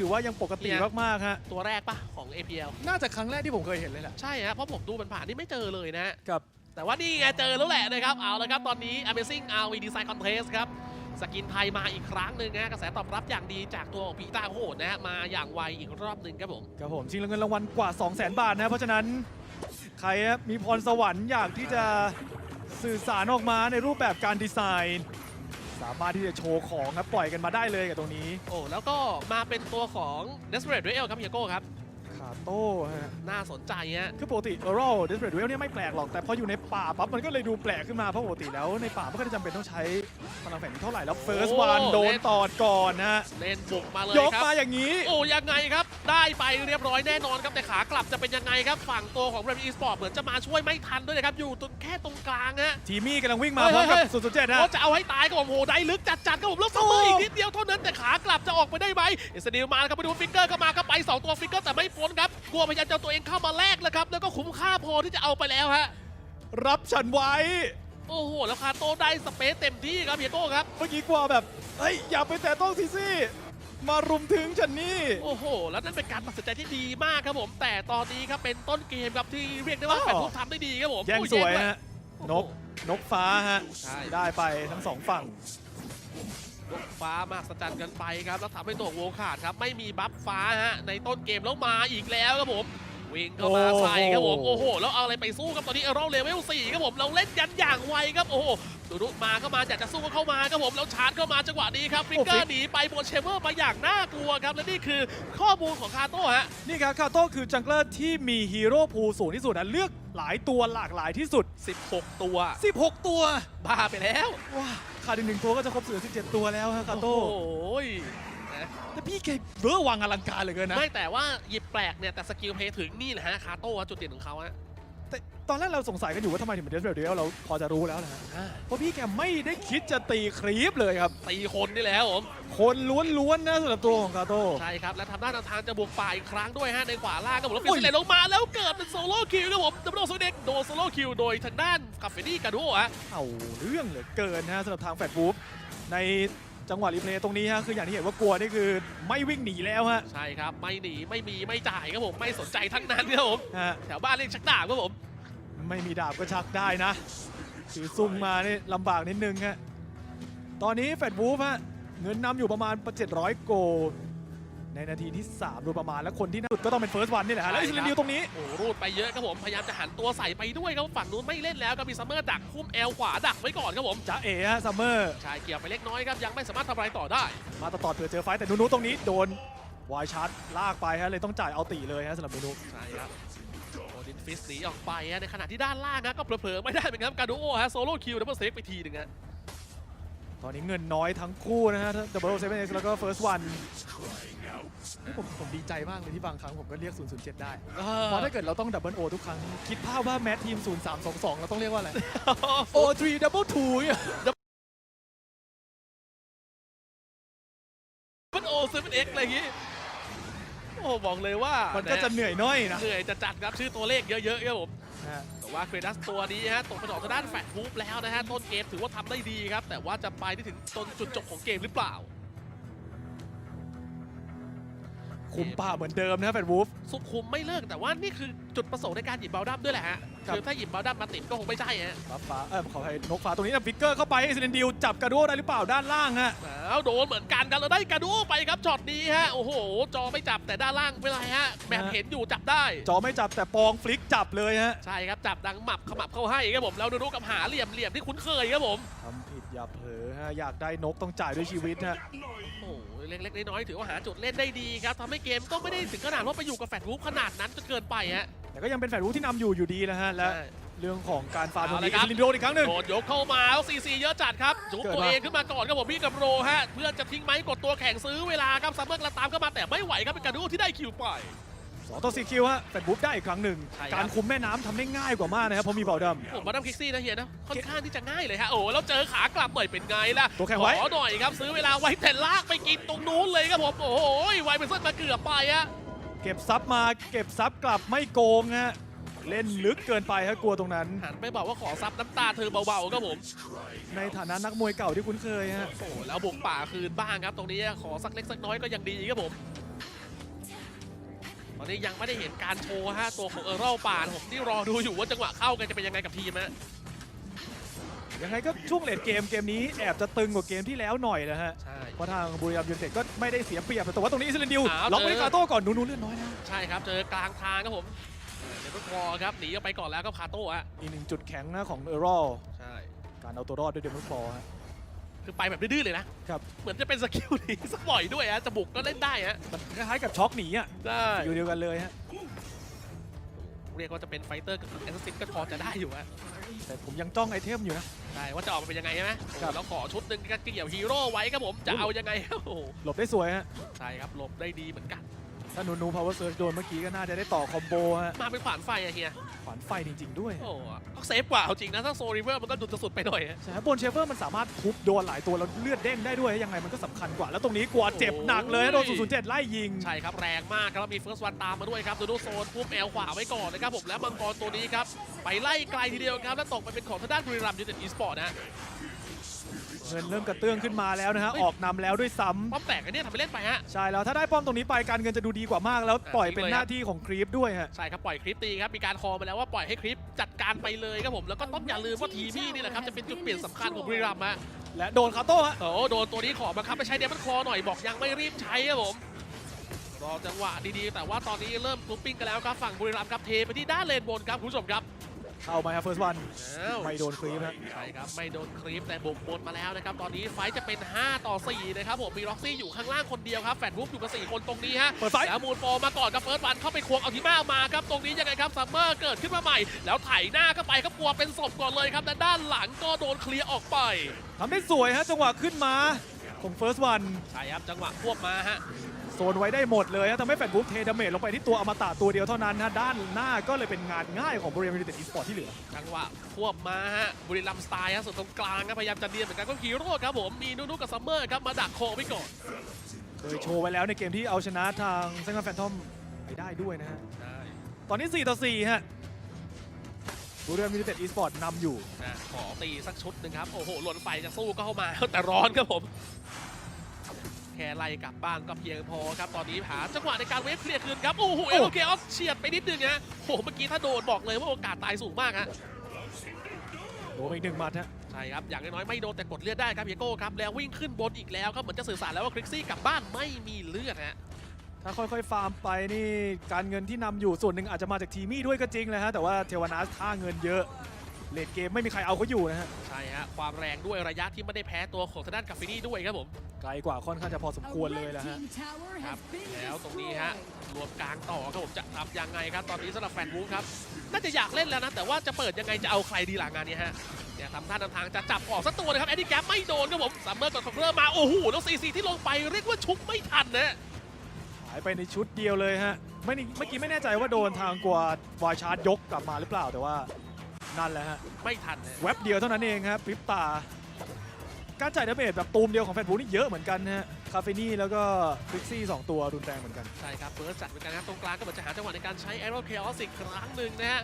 ถือว่ายังปกติเนี่ยมากๆฮะตัวแรกปะของ APL น่าจะครั้งแรกที่ผมเคยเห็นเลยแหละใช่ฮะเพราะผมดูมันผ่านๆนี่ไม่เจอเลยนะกับแต่ว่านี่ไงเจอแล้วแหละนะครับ เอาละครับตอนนี้ Amazing RV Design Contest ครับสกินไทยมาอีกครั้งหนึ่งนะกระแสตอบรับอย่างดีจากตัวของพีตาโหดนะฮะมาอย่างไวอีกรอบหนึ่งครับผมกับผมชิงเงินรางวัลกว่า 2 0 0 0 0 0บาทนะเพราะฉะนั้น ใครครับมีพรสวรรค์อยากที่จะสื่อสารออกมาในรูปแบบการดีไซน์ สามารถที่จะโชว์ของครับปล่อยกันมาได้เลยกับตรงนี้ โอ้แล้วก็มาเป็นตัวของ Desperate Duel ครับเฮียโก้ครับ คาโต้ฮะ น่าสนใจฮะ คือปกติเออร์เดสเปรดเวลเนี่ยไม่แปลกหรอก แต่พออยู่ในป่าปั๊บมันก็เลยดูแปลกขึ้นมา เพราะปกติแล้วในป่าไม่ค่อยได้จำเป็นต้องใช้พลังแฝงเท่าไหร่ แล้วเฟิร์สโอ้วันโดนเล่นตอดก่อนนะฮะ เล่นบุกมาเลยยกครับ มาอย่างนี้ โอ้ยังไงครับ ได้ไปเรียบร้อยแน่นอนครับ แต่ขากลับจะเป็นยังไงครับ ฝั่งตัวของ r a m e Sport เหมือนจะมาช่วยไม่ทันด้วยนะครับ อยู่ตรงแค่ตรงกลางฮะ ทีมี่กำลังวิ่งมาเฮ้ยพร้อมกับเฮ้ยสุดสุดเจ็ดฮะเขาจะเอาให้ตายครับผมโหได้ลึกจัดจัดๆครับผมแล้วเสมออีกนิดเดียวเท่านั้นแต่ขากลับจะออกไปได้ไหมเอสเดีลมาครับไปดูฟิกเกอร์เข้ามาก็ไปสองตัวฟิกเกอร์แต่ไม่พ้นครับกลัวพยายามจะเอาตัวเองเข้ามาแลกแล้วครับ แล้วก็คุ้มค่าพอที่จะเอาไปแล้วฮะ รับฉันไว้ โอ้โห แล้วคาโต้ได้สเปซเต็มที่ครับเฮียโก้ครับ เมื่อกี้กว่าแบบเฮ้ยอย่าไปแต่ต้องซีซี่มารุมถึงฉันนี่ โอ้โห แล้วนั่นเป็นการตัดสินใจที่ดีมากครับผม แต่ตอนนี้ครับเป็นต้นเกมครับที่เรียกได้ว่าอ้าว แฟนทุกทำได้ดีครับผมแย่งโอ้สวยด้ฮะ โอ้นโหกนกฟ้าฮะ ใช่ ได้ไปทั้งสองฝั่งยก ฟ้ามากสจันกันไปครับ แล้วทำให้ตัวโวขาดครับ ไม่มีบัฟฟ้าฮะในต้นเกมแล้วมาอีกแล้วครับผมวิ่งเข้ามาโอ้โหใส่ครับผม โอ้โห แล้วเอาอะไรไปสู้ครับตอนนี้เอรเลเวล4ครับผมเราเล่นยันอย่างไวครับ โอ้โหดูดูมาเข้ามาอยากจะสู้ก็เข้ามาครับผมแล้วชาร์จเข้ามาจังหวะนี้ครับฟิกเกอร์หนีไปบนเชเวอร์มาอย่างน่ากลัวครับ และนี่คือข้อมูลของคาโต้ฮะนี่ครับคาโต้คือจังเกอร์ที่มีฮีโร่พูลสูงที่สุดนะเลือก หลายตัวหลากหลายที่สุด 16 ตัว 16 ตัว บ้าไปแล้วว้าขาดอีกหนึ่งตัวก็จะครบเสือ17 ตัวแล้วฮะคาโต้โอ้ยนะแต่พี่แกเบอร์วังอลังการเหลือเกินนะ ไม่แต่ว่าหยิบแปลกเนี่ยแต่สกิลเพลย์ถึงนี่แหละฮะคาโต้อะจุดเด่นของเขาฮะ แต่ตอนแรกเราสงสัยกันอยู่ว่าทำไมถึงเป็นเดสเบรดเดลเราพอจะรู้แล้วนะฮะเพราะพี่แกไม่ได้คิดจะตีครีปเลยครับ ตีคนนี่แหละครับผม คนล้วนๆนะสำหรับตัวของคาโต้ ใช่ครับ และทำหน้าทางทางจะบุกป่าอีกครั้งด้วยฮะในขวาล่างครับผมแล้วฟิโอ้สยเลนลงมาแล้วเกิดเป็นโซโล่คิวครับผมดับเบิลโซเด็กโดนโซโล่คิวโดยทางด้านคาเฟนี่กาโดฮะเอาเรื่องเหลือเกินนะฮะสำหรับทางแฟดบูฟในจังหวะรีเพลย์ตรงนี้ฮะคืออย่างที่เห็นว่ากลัวนี่คือไม่วิ่งหนีแล้วฮะใช่ครับไม่หนีไม่มีไม่จ่ายครับผมไม่สนใจทั้งนั้นครับผมฮะแถวบ้านเรียกชักดาบครับผม ไม่มีดาบก็ชักได้นะถือซุ่มมานี่ลำบากนิดนึงฮะตอนนี้แฟดบูฟฮะเงินนำอยู่ประมาณ 700 โกลในนาทีที่ 3 โดยประมาณแล้วคนที่น่าสุดก็ต้องเป็นเฟิร์สวันนี่แหละฮะแล้วอิสราเอลตรงนี้ โอ้รูดไปเยอะครับผม พยายามจะหันตัวใส่ไปด้วยครับ ฝั่งนู้นไม่เล่นแล้วก็มีซัมเมอร์ดักพุ่มแอลขวาดักไว้ก่อนครับผมจ้าเอ๋ฮะซัมเมอร์ชายเกี่ยวไปเล็กน้อยครับ ยังไม่สามารถทำอะไรต่อได้ มาต่อๆเผื่อเจอไฟต์แต่นูนูตรงนี้โดนวายชาร์จลากไปฮะเลยต้องจ่ายเอาตีเลยฮะสำหรับนูนูใช่ครับโอดิน ฟิสหนีออกไปฮะในขณะที่ด้านล่างฮะก็เผลอๆไม่ได้เหมือนกันกาดูโอฮะโซโล่คิวดับเบิลเซฟไปทีหนึ่งฮะตอนนี้เงินน้อยทั้งคู่นะฮะดับเบิลเซเว่นเอ็กซ์แล้วก็เฟิร์สวันผมผมดีใจมากเลยที่บางครั้งผมก็เรียก 007 ได้ เพราะถ้าเกิดเราต้องดับเบิลโอทุกครั้ง คิดภาพว่าแมททีม 0322 เราต้องเรียกว่าอะไร O3 Double 2เนี่ยมันโอเซเว่นเอ็กอะไรอย่างงี้ โอ้บอกเลยว่ามันก็จะเหนื่อยน้อยนะเหนื่อยจะจัดครับชื่อตัวเลขเยอะๆครับผมฮะแต่ว่าเครดัสตัวนี้ฮะตกกระดอกทางด้านแฟตฟูฟแล้วนะฮะต้นเกมถือว่าทำได้ดีครับ แต่ว่าจะไปได้ถึงจนจุดจบของเกมหรือเปล่า คุมป่าเหมือนเดิมนะแฟนวูฟสุขุมไม่เลิกแต่ว่านี่คือจุดประสงค์ในการหยิบเบลดัมด้วยแหละฮะครับคือถ้าหยิบเบลดัมมาติดก็คงไม่ใช่ฮะฟ้าฟ้าเออขอให้นกฟ้าตรงนี้นะฟิกเกอร์เข้าไปเอซิเดนดิวจับกระโดดได้หรือเปล่าด้านล่างฮะอ้าวโดนเหมือนกันกันแล้วได้กระดูไปครับช็อตนี้ฮะโอ้โห จอไม่จับแต่ด้านล่างไม่เป็นไรฮะแบบเห็นอยู่จับได้ จอไม่จับแต่ปองฟลิกจับเลยฮะใช่ครับจับดังหมับขมับเข้าให้ครับผมแล้วดูๆกับหาเหลี่ยมเหลี่ยมที่คุ้นเคยครับผมทำผิด อย่าเผลอฮะอยากได้นกต้องจ่ายด้วยชีวิตฮะโอ้โหเล็กๆน้อยๆถือว่าหาจุดเล่นได้ดีครับทำให้เกมก็ไม่ได้ถึงขนาดว่าไปอยู่กับแฟนรูปขนาดนั้นจนเกินไปฮะแต่ก็ยังเป็นแฟนวูฟที่นำอยู่อยู่ดีนะฮะและใช่เรื่องของการฟาร์มตรงเอานี้เลยครับอิสลินโดนอีกครั้งหนึ่งโดนยกเข้ามาแล้วซีซีเยอะจัดครับจุกเกิดตัวมาเองขึ้นมาก่อนครับผมพี่กับโรฮะเพื่อนจะทิ้งไหมกดตัวแข่งซื้อเวลาครับซัมเมอร์กระตามเข้ามาแต่ไม่ไหวครับเป็นการดูที่ได้คิวไป สองต่อสี่คิวฮะแฟนวูฟได้อีกครั้งหนึ่ง ใช่ครับ การคุมแม่น้ำทำได้ง่ายกว่ามากนะครับเพราะมีเบาด ผมมาดัมคิกซี่นะเฮียนะค่อนข้างที่จะง่ายเลยฮะโอ้แล้วเจอขากลับหน่อยเป็นไงล่ะตัวแข่งไว้ขอหน่อยครับซื้อเวลาไว้แต่ลากไปกินตรงนู้นเลยครับผมโอ้โหไวเป็นเส้นมาเกือบไปฮะำเก็บซับมาเก็บซับกลับไม่โกงฮะเล่นลึกเกินไปฮะกลัวตรงนั้น หันไปบอกว่าขอซับน้ำตาเธอเบาๆครับผมในฐานะนักมวยเก่าที่คุ้นเคยฮะโอ้แล้วบุกป่าคืนบ้างครับ ตรงนี้ขอสักเล็กสักน้อยก็ยังดีครับผม นี้ยังไม่ได้เห็นการโชว์ฮะตัวของเออร์เรลป่านผมที่รอดูอยู่ว่าจังหวะเข้ากันจะเป็นยังไงกับทีมฮะยังไงก็ช่วงเลดเกมเกมนี้แอบจะตึงกว่าเกมที่แล้วหน่อยนะฮะ ใช่ เพราะทางบุรีรัมย์ยูไนเต็ดก็ไม่ได้เสียเปรียบแต่ว่าตรงนี้อิสราเอลดิวอ้าวล็อกไปเจอที่คาโต้ก่อนนูนูเลื่อนน้อยนะ ใช่ครับเจอกลางทางครับผมเดนรอครับหนีออกไปก่อนแล้วก็คาโต้ฮะอีกหนึ่งจุดแข็งนะของเออร์รอลใช่ การเอาตัวรอดด้วยเดมอนฟอร์ฮะ คือไปแบบดื้อๆเลยนะครับ เหมือนจะเป็นสกิลหนีสักบ่อยด้วยฮะจะบุกก็เล่นได้ฮะมันคล้ายๆกับช็อกหนีอะได้อยู่เดียวกันเลยฮะเรียกว่าจะเป็นไฟเตอร์กับแอสซิสก็พอจะได้อยู่ฮะแต่ผมยังจ้องไอเทมอยู่นะใช่ว่าจะออกมาเป็นยังไงใช่ไหมครับ แล้วขอชุดหนึ่งก็เกี่ยวฮีโร่ไว้ครับผมจะเอายังไงครับโอ้โหหลบได้สวยฮะ ใช่ครับหลบได้ดีเหมือนกัน ถ้านูนูพาวเวอร์เซิร์ชโดนเมื่อกี้ก็น่าจะได้ต่อคอมโบฮะมาเป็นขวานไฟอะเฮียขวานไฟจริง ๆ ด้วยโอ้ก็เซฟกว่าเอาจริงนะ ถ้าโซริเวอร์มันก็ดุจะสุดไปหน่อยฮะใช่ครับบนเชฟเฟอร์มันสามารถทุบโดนหลายตัว แล้วเลือดเด้งได้ด้วย ยังไงมันก็สำคัญกว่า แล้วตรงนี้กลัวเจ็บหนักเลยฮะโดน 007 ไล่ยิง ใช่ครับ แรงมากครับแล้วมีเฟิร์สวันตามมาด้วยครับ ดูดูโซนปุ๊บแอลขวาไว้ก่อนนะครับผมแล้วมังกรตัวนี้ครับไปไล่ไกลทีเดียวครับแล้วตกไปเป็นของทางด้านบุรีรัมย์ยูไนเต็ดอีสปอร์ตนะ เงินเริ่มกระเตื้องขึ้นมาแล้วนะฮะเฮ้ยออกนำแล้วด้วยซ้ำป้อมแตกกันเนี่ยทำไปเล่นไปฮะ ใช่แล้วถ้าได้ป้อมตรงนี้ไปการเงินจะดูดีกว่ามาก แล้วปล่อยเป็นทิ้งเลยหน้าที่ของครีปด้วยฮะ ใช่ครับปล่อยคลิปตีครับ มีการคอมาแล้วว่าปล่อยให้คลิปจัดการไปเลยครับผมแล้วก็ต้องอย่าลืมว่าทีมี่นี่แหละครับจะเป็นจุดเปลี่ยนสำคัญของบุรีรัมย์ฮะและโดนคาโต้ฮะ โอ้โหโดนตัวนี้ขอบังคับไปใช้เดมอนคอหน่อยบอกยังไม่รีบใช้ครับผมรอจังหวะดีๆ แต่ว่าตอนนี้เริ่มกรุ๊ปปิ้งกันแล้วครับฝั่งบุรีรัมย์ครับเทไปที่ด้านเลนบนครับคุณผู้ชมครับ เข้ามาครับเฟิร์สวันอ้าวไม่โดนครีปฮะใช่ครับ ไม่โดนครีปแต่บุกบนมาแล้วนะครับ ตอนนี้ไฟท์จะเป็น 5 ต่อ 4 นะครับผมมีล็อกซี่อยู่ข้างล่างคนเดียวครับ แฟนรูปอยู่กับ 4 คนตรงนี้ฮะเปิดไฟแล้วมูนฟอร์มาก่อนกับเฟิร์สวันเข้าไปควงเอาทีมามาครับ ตรงนี้ยังไงครับซัมเมอร์เกิดขึ้นมาใหม่ แล้วไถหน้าเข้าไปครับกลัวเป็นศพก่อนเลยครับและด้านหลังก็โดนเคลียร์ออกไปทำได้สวยฮะจังหวะขึ้นมาของเฟิร์สวันใช่ครับจังหวะควบมาฮะโซนไว้ได้หมดเลยฮะทำให้แฟนบุ๊กเทดาเมจลงไปที่ตัวอมตะตัวเดียวเท่านั้นฮะด้านหน้าก็เลยเป็นงานง่ายของบริเวณยูไนเต็ดอีสปอร์ตที่เหลือจังหวะควบมาฮะบุรีรัมย์สไตล์ฮะส่วนตรงกลางครับพยายามจะเดียนเหมือนกันก็ฮีโร่ครับผมมีนุนุกับซัมเมอร์ครับมาดักคอไว้ก่อนเคยโชว์ไว้แล้วในเกมที่เอาชนะทางเซนต์แฟนทอมไปได้ด้วยนะฮะใช่ตอนนี้ 4 ต่อ 4 ฮะบุรีรัมย์ยูไนเต็ดอีสปอร์ตนำอยู่นะขอตีสักชุดหนึ่งครับ โอ้โห หล่นไฟจะสู้ก็เข้ามา แต่ร้อนครับผมแค่ไล่กลับบ้านก็เพียงพอครับ ตอนนี้หาจังหวะในการเวฟเคลียร์คืนครับ โอ้โหเอโอ้โอเคออสเฉียดไปนิดนึงฮะโอ้โหเมื่อกี้ถ้าโดนบอกเลยว่าโอกาสตายสูงมากฮะโดนไปอีกหนึ่งหมัดฮะใช่ครับ อย่างน้อยๆไม่โดนแต่กดเลือดได้ครับเฮียโก้ครับ แล้ววิ่งขึ้นบนอีกแล้วครับเหมือนจะสื่อสารแล้วว่าคริกซี่กลับบ้านไม่มีเลือดฮะถ้าค่อยๆ ฟาร์มไปนี่การเงินที่นำอยู่ส่วนหนึ่งอาจจะมาจากทีมี่ด้วยก็จริงเลยฮะแต่ว่าเทวานาสค่าเงินเยอะ เลดเกมไม่มีใครเอาเขาอยู่นะฮะใช่ฮะ ความแรงด้วยระยะที่ไม่ได้แพ้ตัวของทางด้านกาฟินี่ด้วยครับผม ไกลกว่าค่อนข้างจะพอสมควรเลยละฮะ ครับ แล้วตรงนี้ฮะ รวมกลางต่อครับผมจะทำยังไงครับ ตอนนี้สำหรับแฟนวูฟครับ น่าจะอยากเล่นแล้วนะ แต่ว่าจะเปิดยังไงจะเอาใครดีหลังงานนี้ฮะเนี่ยทำท่าทำทางจะจับออกสักตัวนะครับแอดดี้แกปไม่โดนครับผมซัมเมอร์กดคอนเทอร์มาโอ้โหแล้วซีซีที่ลงไปเรียกว่าชุบไม่ทันนะหายไปในชุดเดียวเลยฮะไม่นี่เมื่อกี้ไม่แน่ใจว่าโดนทางกวาดวายชาร์จยกกลับมาหรือเปล่าแต่ว่า นั่นแหละฮะไม่ทันนะแว็บเดียวเท่านั้นเองครับพริบตา การจ่ายดาเมจแบบตูมเดียวของแฟนบูนี่เยอะเหมือนกันนะฮะคาเฟนี่แล้วก็คริกซี่สองตัวรุนแรงเหมือนกัน ใช่ครับเฟิร์สจัดเหมือนกันครับตรงกลางก็เหมือนจะหาจังหวะในการใช้แอโรเคออสอีกครั้งหนึ่งนะฮะ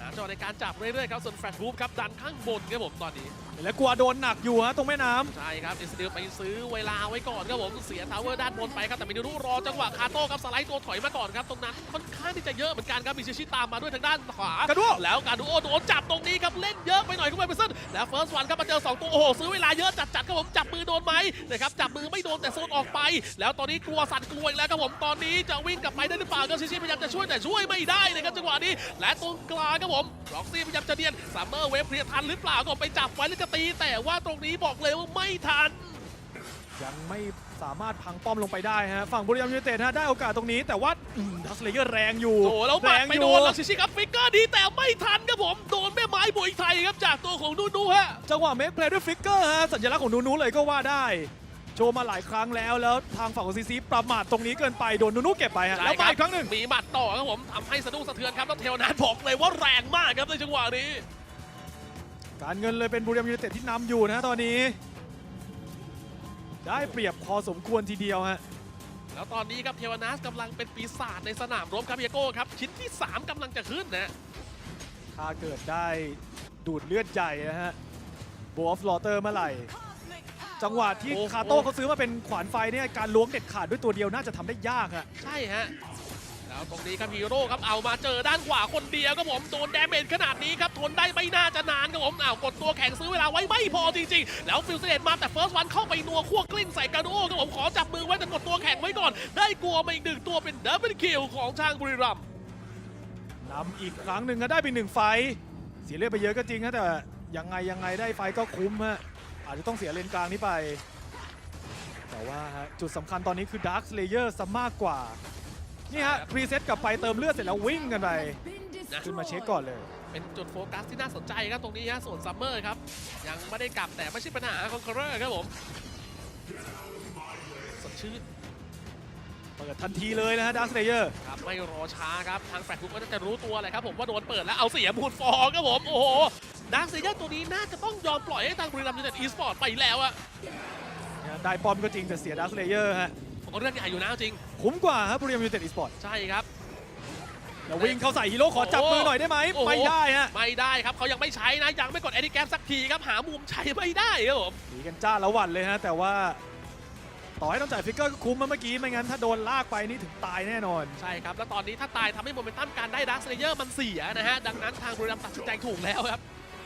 หาจังหวะในการจับเรื่อยๆครับส่วนแฟนวูฟครับดันข้างบนครับผมตอนนี้ และกลัวโดนหนักอยู่ฮะตรงแม่น้ำใช่ครับอิสราเอลไปซื้อเวลาไว้ก่อนครับผมเสียทาวเวอร์ด้านบนไปครับแต่มินูรุรอจังหวะคาโต้ครับสไลด์ตัวถอยมาก่อนครับตรงนั้นค่อนข้างที่จะเยอะเหมือนกันครับมีชิชิตามมาด้วยทางด้านขวากระดูกแล้วการดูโอโดนจับตรงนี้ครับเล่นเยอะไปหน่อยคุณไปเปอร์เซ็นต์แล้วเฟิร์สวันครับมาเจอสองตัวโอ้โหซื้อเวลาเยอะจัดจัดๆครับผมจับมือโดนไหมนะครับจับมือไม่โดนแต่โซนออกไป แล้วตอนนี้กลัวสั่นกลัวอีกแล้วครับผมตอนนี้จะวิ่งกลับไปได้หรือเปล่าก็ชิชิพยายามจะช่วยแต่ช่วยไม่ได้เลยครับจังหวะนี้ และตรงกลางครับผมล็อกซี่พยายามจะเดียนซัมเมอร์เวฟเคลียร์ทันหรือเปล่าก็ไปจับไว้แล้วจะตีแต่ว่าตรงนี้บอกเลยว่าไม่ทัน ยังไม่สามารถพังป้อมลงไปได้ฮะ ฝั่งบุรีรัมย์ยูไนเต็ดฮะได้โอกาสตรงนี้ แต่ว่าดัสเลเยอร์แรงอยู่โอ้แล้วหแรมัดงไปอโดยู่นแล้วชิชิครับฟิกเกอร์ดีแต่ไม่ทันครับผม โดนแม่ไม้บวยไทยครับจากตัวของดูดูฮะ จังหวะเมคเพลย์ด้วยฟิกเกอร์ฮะ สัญลักษณ์ของนูนูเลยก็ว่าได้ โชว์มาหลายครั้งแล้วแล้วทางฝั่งของซีซีประมาทตรงนี้เกินไปโดนนูนูเก็บไปฮะใช่แล้วครัมาบอีกครั้งหนึ่งมีหมัดต่อครับผมทำให้สะดุ้งสะเทือนครับแล้วเทลนานบอกเลยว่าแรงมากครับในจังหวะนี้ การเงินเลยเป็นบุรีรัมย์ยูไนเต็ดที่นำอยู่นะฮะตอนนี้ ได้เปรียบพอสมควรทีเดียวฮะแล้วตอนนี้ครับเทวนาสกำลังเป็นปีศาจในสนามรบครับเฮียโก้ครับ ชิ้นที่ 3กำลังจะขึ้นนะถ้าเกิดได้ดูดเลือดใหญ่นะฮะโบอฟลอเตอร์เมื่อไหร่ จังหวะที่โอ้โหคาโต้เขาซื้อมาเป็นขวานไฟเนี่ยการล้วงเด็ดขาดด้วยตัวเดียวน่าจะทำได้ยากฮะใช่ฮะแแล้ว ตรงนี้ครับฮีโร่ครับเอามาเจอด้านขวาคนเดียวครับผมโดนแดเมจขนาดนี้ครับทนได้ไม่น่าจะนานครับผมอ้าวกดตัวแข็งซื้อเวลาไว้ไม่พอจริงๆ แล้วฟิลเซเดตมาแต่เฟิร์สวันเข้าไปนัวคั่วกลิ้งใส่กาโดโอครับผมขอจับมือไว้แต่กดตัวแข็งไว้ก่อน ได้กลัวมาอีกหนึ่งตัวเป็นดับเบิลคิวของทางบุรีรัมย์นำอีกครั้งหนึ่งก็ได้ไปหนึ่งไฟ เสียเลือดไปเยอะก็จริงนะแต่ยังไงยังไงได้ไฟก็คุ้มฮะอาจจะต้องเสียเลนกลางนี้ไป แต่ว่าจุดสำคัญตอนนี้คือ Dark Slayer ซะมากกว่า นี่ฮะพรีเซ็ตกลับไปเติมเลือดเสร็จแล้ววิ่งกันไปขึ้นมาเช็คก่อนเลย เป็นจุดโฟกัสที่น่าสนใจครับตรงนี้ฮะส่วนซัมเมอร์ครับ ยังไม่ได้กลับแต่ไม่ใช่ปัญหาของคอร์เรอร์ครับผมสดชื่นเปิดทันทีเลยนะฮะ Dark Slayer ครับไม่รอช้าครับ ทางแฟลตก็จะรู้ตัวเลยครับผมว่าโดนเปิดแล้วเอาเสียบูดฟอร์ครับผม โอ้โหดักเซียตัวนี้น่าจะต้องยอมปล่อยให้ทางบุรีรัมย์ยูไนเต็ดอีสปอร์ตไปแล้วอะได้ป้อมก็จริงแต่เสีย Dark Slayer ฮะ ผมก็เรื่องใหญ่อยู่นะเอาจริง คุ้มกว่าครับบุรีรัมย์ยูไนเต็ดอีสปอร์ตใช่ครับ แล้ววิ่งเข้าใส่ฮีโร่ขอจับมือหน่อยได้ไหมโอ้โห ไม่ได้ฮะไม่ได้ครับเขายังไม่ใช้นะ ยังไม่กดแอดดิแกมสักทีครับ หามุมใช้ไม่ได้ครับผมหนีกันจ้าละวันเลยฮะแต่ว่า ต่อให้ต้องจ่ายฟิกเกอร์ก็คุ้มมาเมื่อกี้ไม่งั้นถ้าโดนลากไปนี่ถึงตายแน่นอน ใช่ครับ แล้วตอนนี้ถ้าตายทำให้โมเมนตัมการได้ดักเซเยอร์มันเสียนะฮะ ดังนั้นทางบุรีรัมย์ตัดสินใจถูกแล้วครับ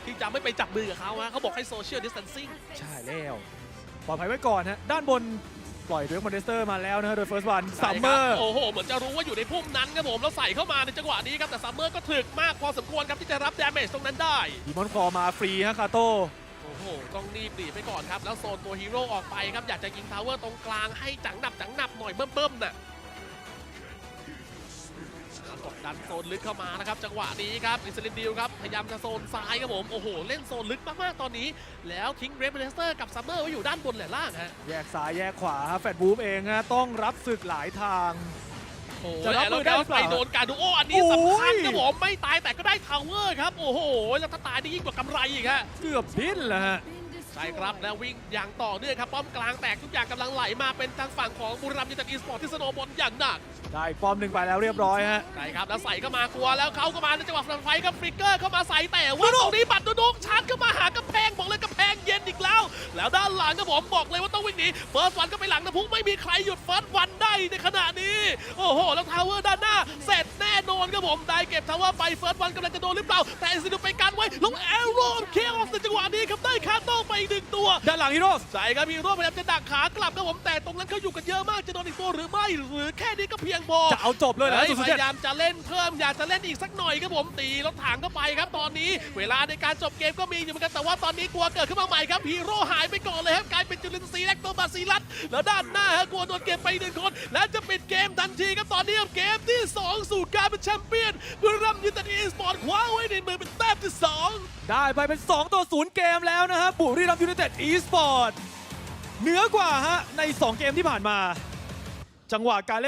ที่จะไม่ไปจับมือกับเขาฮะเขาบอกให้โซเชียลดิส a ทนซิ่งใช่แล้วปลอดภัยไว้ก่อนฮะด้านบน ปล่อยเดรกมอนเดสเตอร์มาแล้วนะฮะโดยเฟิร์สวันซัมเมอร์โอ้โห เหมือนจะรู้ว่าอยู่ในพุ่มนั้นครับผมแล้วใส่เข้ามาในจังหวะนี้ครับ แต่ซัมเมอร์ก็ถึกมากพอสมควรครับที่จะรับดาเมจตรงนั้นได้ดีมอนคอมาฟรีฮะคาโต้โอ้โห ต้องรีบหนีไปก่อนครับ แล้วโซนตัวฮีโร่ออกไปครับ อยากจะยิงทาวเวอร์ตรงกลางให้จังหนับจังหนับหน่อยเบิ่มๆน่ะแล้วก ดดันโซนลึกเข้ามานะครับ จังหวะนี้ครับอิสลินดิวครับ พยายามจะโซนซ้ายครับผม โอ้โห เล่นโซนลึกมาก ๆ ตอนนี้ แล้วทิ้งเรเบเลสเตอร์กับซัมเมอร์ไว้อยู่ด้านบนแหละล่างฮะแยกซ้ายแยกขวาฮะแฟดบูฟเองฮะต้องรับศึกหลายทาง โอ้โหจะรับมือได้หรือเปไปล่าโดนการดูโออันนี้โอ้ยสำคัญครับผมไม่ตายแต่ก็ได้ทาวเวอร์ครับ โอ้โห แล้วถ้าตายได้ยิ่งกว่ากำไรอีกฮะ เกือบดิ้นแล้วฮะ ใช่ครับแล้ววิ่งอย่างต่อเนื่องครับป้อมกลางแตกทุกอย่างกำลังไหลมาเป็นทางฝั่งของบุรีรัมย์ยูไนเต็ดอีสปอร์ตที่สโนว์บอลอย่างหนักได้ป้อมหนึ่งไปแล้วเรียบร้อยฮะใช่ครับแล้วใส่เข้ามากลัวแล้วเขาก็มาในจังหวะฟลันไฟกับฟลิกเกอร์เข้ามาใส่แต่ว่าตรงนี้บัตรดุกชาร์จเข้ามาหากำแพงบอกเลยกำแพงเย็นอีกแล้ว แล้วด้านหลังครับผมบอกเลยว่าต้องวิ่งหนีเฟิร์สวันก็ไปหลังนะพุกไม่มีใครหยุดเฟิร์สวันได้ในขณะนี้ โอ้โหแล้วทาวเวอร์ด้านหน้าเสร็จแน่ นอนครับผมได้เก็บทาวเวอร์ไปเฟิร์สวันกำลังจะโดนหรือเปล่า แต่อินซิดูไปกันไว้ลงแอโรเคออสในจังหวะนี้ครับได้คาโต้ไปอีกหนึ่งตัวด้านหลังฮีโร่ใช่ครับฮีโร่พยายามจะดักขากลับครับผมแต่ตรงนั้นเขาอยู่กันเยอะมากจะโดนอีกตัวหรือไม่หรือแค่นี้ก็เพียงพอจะเอาจบเลยนะเฮ้ยสุดพสุดเจ็ดยายามจะเล่นเพิ่มอยากจะเล่นอีกสักหน่อยครับผมตีรถถังเข้าไปครับตอนนี้เวลาในการจบเกมก็มีอยู่เหมือนกันแต่ว่าตอนนี้กลัวเกิดขึ้นมาใหม่ครับฮีโร่หายไปก่อนเลยครับกลายเป็นจุลินทรีย์แลกโตบาซิลัสแล้วด้านหน้าฮะกลัวโดนเกมไปหนึ่งคน และจะปิดเกมทันทีครับตอนนี้ครับเกมที่2สู่การเป็นแชมเปี้ยนบุรีรัมย์ยูไนเต็ดอีสปอร์ตคว้าไว้ในมือเป็นแต้มที่สองได้ไปเป็น 2 ต่อ 0 เกมแล้วนะฮะบุรีรัมย์ยูไนเต็ดอีสปอร์ตเหนือกว่าฮะใน 2 เกมที่ผ่านมา จังหวะการเล่น